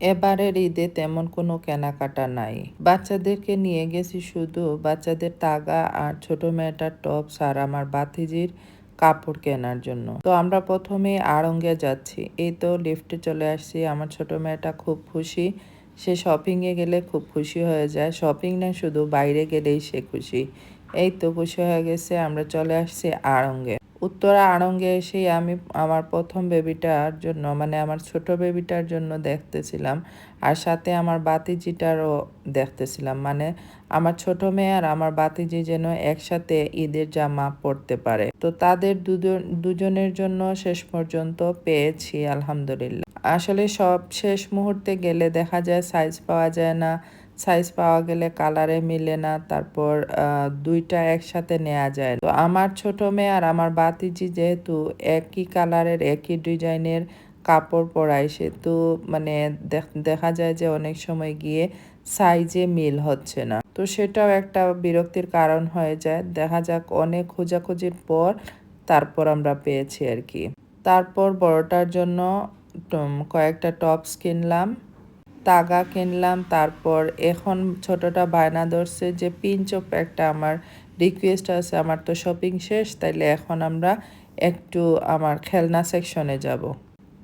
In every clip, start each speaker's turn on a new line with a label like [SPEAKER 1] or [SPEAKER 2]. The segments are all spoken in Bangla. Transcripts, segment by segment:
[SPEAKER 1] এবারের ঈদে তেমন কোনো কেনাকাটা নাই। বাচ্চাদেরকে নিয়ে গেছি শুধু বাচ্চাদের তাগা আর ছোট মেয়েটার টপ আর আমার বাতিজির কাপড় কেনার জন্য। তো আমরা প্রথমে আড়ঙ্গে যাচ্ছি। এই তো লিফটে চলে আসছি। আমার ছোট মেয়েটা খুব খুশি। সে শপিংয়ে গেলে খুব খুশি হয়ে যায়। শপিং না শুধু বাইরে গেলেই সে খুশি। এই তো খুশি হয়ে গেছে। আমরা চলে আসছি আড়ঙ্গে। উত্তরা আড়ঙ্গে এসেই আমি আমার প্রথম বেবিটার জন্য মানে আমার ছোট বেবিটার জন্য দেখতেছিলাম। আর সাথে আমার বাতিজিটারও দেখতেছিলাম। মানে আমার ছোট মেয়ে আর আমার বাতিজি যেন একসাথে ঈদের জামা পরতে পারে। তো তাদের দুজন, দুজনের জন্য শেষ পর্যন্ত পেয়েছি, আলহামদুলিল্লাহ। আসলে সব শেষ মুহূর্তে গেলে দেখা যায় সাইজ পাওয়া যায় না। সাইজ পাওয়া গেলে কালারে মিলে না, তারপর দুইটা একসাথে নেওয়া যায়। তো আমার ছোট মেয়ে আর আমার বাতিজি যেহেতু একই কালারের একই ডিজাইনের কাপড় পরায়, সেহেতু মানে দেখ- যায় যে অনেক সময় গিয়ে সাইজে মিল হচ্ছে না। তো সেটাও একটা বিরক্তির কারণ হয়ে যায়। দেখা যাক অনেক খোঁজাখুঁজির পর তারপর আমরা পেয়েছি আর কি। তারপর বড়টার জন্য কয়েকটা টপস কিনলাম। তাগা কিনলাম, তারপর এখন ছোটটা বায়না ধরছে যে পিঞ্চপ একটা আমার রিকোয়েস্ট আছে, আমার তো শপিং শেষ, তাইলে এখন আমরা একটু আমার খেলনা সেকশনে যাব।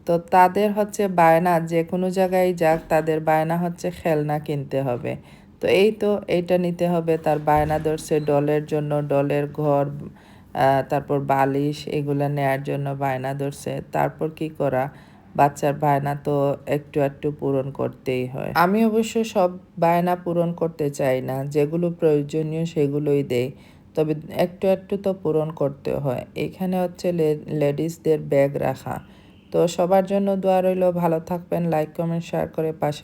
[SPEAKER 1] তো তাদের হচ্ছে বায়না, যে কোনো জায়গায় যাক, তাদের বায়না হচ্ছে খেলনা কিনতে হবে। তো এই তো, এইটা নিতে হবে, তার বায়না ধরছে ডলের জন্য, ডলের ঘর তারপর বালিশ, এগুলো নেয়ার জন্য বায়না ধরছে। তারপর কি করা? বাচ্চার বায়না তো একটু একটু পূরণ করতেই হয়। আমি অবশ্য সব বায়না পূরণ করতে চাই না, যেগুলো প্রয়োজনীয় সেগুলোই দেয় তবে একটু একটু তো পূরণ করতে হয়। এখানে হচ্ছে লেডিসদের ব্যাগ রাখা। তো সবার জন্য দোয়া রইল, ভালো থাকবেন, লাইক, কমেন্ট, শেয়ার করে পাশে